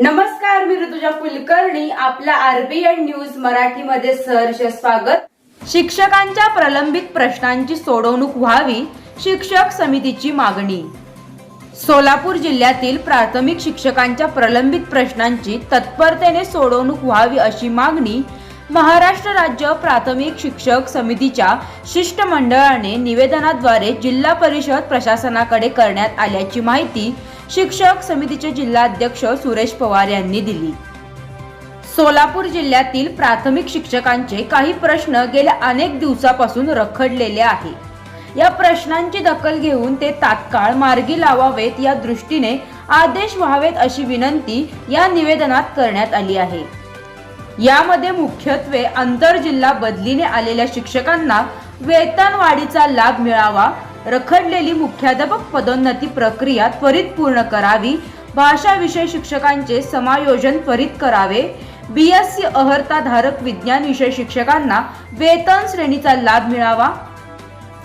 नमस्कार मी ऋतुजा कुलकर्णी. आपल्या RBN news मराठीमध्ये सहर्ष स्वागत. शिक्षकांच्या प्रलंबित प्रश्नांची सोडवणूक व्हावी शिक्षक समितीची मागणी. सोलापूर जिल्ह्यातील प्राथमिक शिक्षकांच्या प्रलंबित प्रश्नांची तत्परतेने सोडवणूक व्हावी अशी मागणी महाराष्ट्र राज्य प्राथमिक शिक्षक समितीच्या शिष्टमंडळाने निवेदनाद्वारे जिल्हा परिषद प्रशासनाकडे करण्यात आल्याची माहिती शिक्षक समितीचे जिल्हाध्यक्ष सुरेश पवार यांनी दिली. सोलापूर जिल्ह्यातील प्राथमिक शिक्षकांचे काही प्रश्न गेल्या अनेक दिवसापासून रखडलेले आहे. या प्रश्नांची दखल घेऊन ते तात्काळ मार्गी लावावेत या दृष्टीने आदेश व्हावेत अशी विनंती या निवेदनात करण्यात आली आहे. यामध्ये मुख्यत्वे आंतरजिल्हा बदलीने आलेल्या शिक्षकांना वेतन वाढीचा लाभ मिळावा रखडलेली मुख्याध्यापक पदोन्नती प्रक्रिया त्वरित पूर्ण करावी. भाषा विषय शिक्षकांचे समायोजन त्वरित करावे. बी एस सी अहर्ताधारक विज्ञान विषय शिक्षकांना वेतन श्रेणीचा लाभ मिळावा.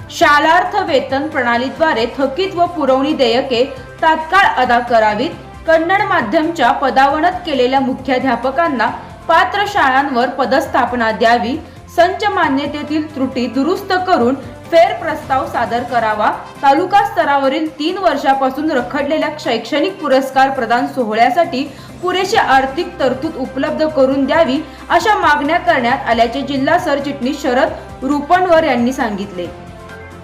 शालार्थ वेतन प्रणालीद्वारे थकीत व पुरवणी देयके तात्काळ अदा करावीत. कन्नड माध्यमच्या पदावनत केलेल्या मुख्याध्यापकांना पात्र शाळांवर पदस्थापना द्यावी. संच मान्यतेतील त्रुटी दुरुस्त करून फेर प्रस्ताव सादर करावा. तालुका स्तरावरील तीन वर्षापासून रखडलेल्या शैक्षणिक पुरस्कार प्रदान सोहळ्यासाठी पुरेशी आर्थिक तरतूद उपलब्ध करून द्यावी अशा मागण्या करण्यात आल्याचे जिल्हा सरचिटणीस शरद रुपणवर यांनी सांगितले.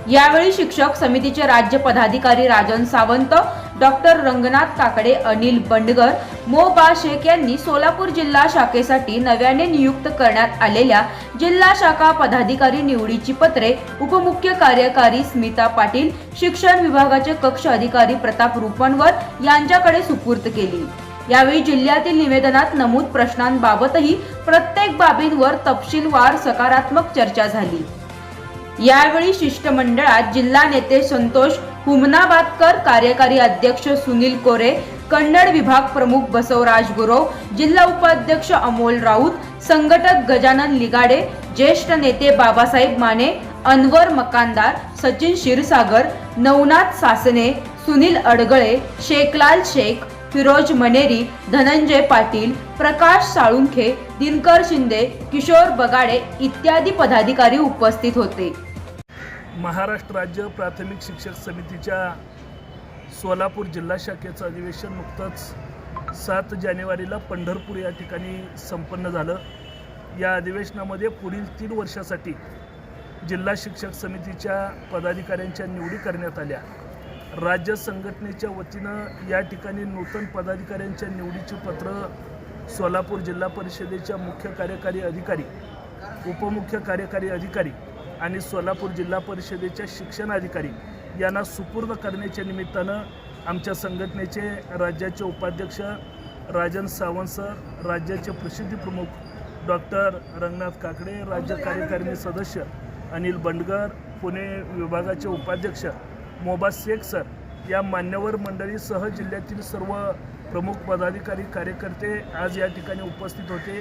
यावेळी शिक्षक समितीचे राज्य पदाधिकारी राजन सावंत डॉक्टर रंगनाथ काकडे अनिल बंडगर मो. बा. शेख यांनी सोलापूर जिल्हा शाखेसाठी नव्याने नियुक्त करण्यात आलेल्या जिल्हा शाखा पदाधिकारी निवडीची पत्रे उपमुख्य कार्यकारी स्मिता पाटील शिक्षण विभागाचे कक्ष अधिकारी प्रताप रुपणवर यांच्याकडे सुपूर्त केली. यावेळी जिल्ह्यातील निवेदनात नमूद प्रश्नांबाबतही प्रत्येक बाबींवर तपशीलवार सकारात्मक चर्चा झाली. यावेळी शिष्टमंडळात जिल्हा नेते संतोष हुमनाबादकर कार्यकारी अध्यक्ष सुनील कोरे कन्नड विभाग प्रमुख बसवराज गुरव जिल्हा उपाध्यक्ष अमोल राऊत संघटक गजानन लिगाडे ज्येष्ठ नेते बाबासाहेब माने अनवर मकानदार सचिन क्षीरसागर नवनाथ सासने सुनील अडगळे शेखलाल शेख फिरोज मनेरी धनंजय पाटील प्रकाश साळुंखे दिनकर शिंदे किशोर बगाडे इत्यादी पदाधिकारी उपस्थित होते. महाराष्ट्र राज्य प्राथमिक शिक्षक समितीच्या सोलापूर जिल्हा शाखेचं अधिवेशन नुकतंच सात जानेवारीला पंढरपूर या ठिकाणी संपन्न झालं. या अधिवेशनामध्ये पुढील तीन वर्षासाठी जिल्हा शिक्षक समितीच्या पदाधिकाऱ्यांच्या निवडी करण्यात आल्या. राज्य संघटनेच्या वतीनं या ठिकाणी नूतन पदाधिकाऱ्यांच्या निवडीची पत्र सोलापूर जिल्हा परिषदेच्या मुख्य कार्यकारी अधिकारी उपमुख्य कार्यकारी अधिकारी आणि सोलापूर जिल्हा परिषदेच्या शिक्षण अधिकारी यांना सुपूर्द करण्याच्या निमित्तानं आमच्या संघटनेचे राज्याचे उपाध्यक्ष राजन सावंत सर राज्याचे प्रसिद्धी प्रमुख डॉक्टर रंगनाथ काकडे राज्य कार्यकारिणी सदस्य अनिल बंडगर पुणे विभागाचे उपाध्यक्ष मोबा शेख सर या मान्यवर मंडळीसह जिल्ह्यातील सर्व प्रमुख पदाधिकारी कार्यकर्ते आज या ठिकाणी उपस्थित होते.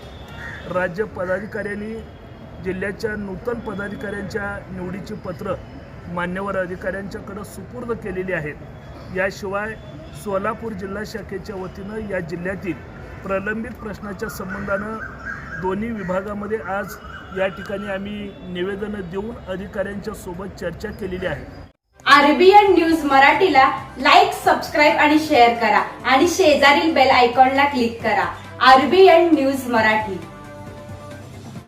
राज्य पदाधिकाऱ्यांनी जिल्ह्याच्या नूतन पदाधिकाऱ्यांच्या निवडीची पत्र मान्यवर अधिकाऱ्यांच्याकडं सुपूर्द केलेली आहेत. याशिवाय सोलापूर जिल्हा शाखेच्या वतीनं या जिल्ह्यातील प्रलंबित प्रश्नाच्या संबंधानं दोन्ही विभागामध्ये आज या ठिकाणी आम्ही निवेदनं देऊन अधिकाऱ्यांच्या सोबत चर्चा केलेली आहे. आरबीएन न्यूज मराठीला लाईक सबस्क्राईब आणि शेअर करा आणि शेजारील बेल आयकॉनला क्लिक करा. RBN news Marathi.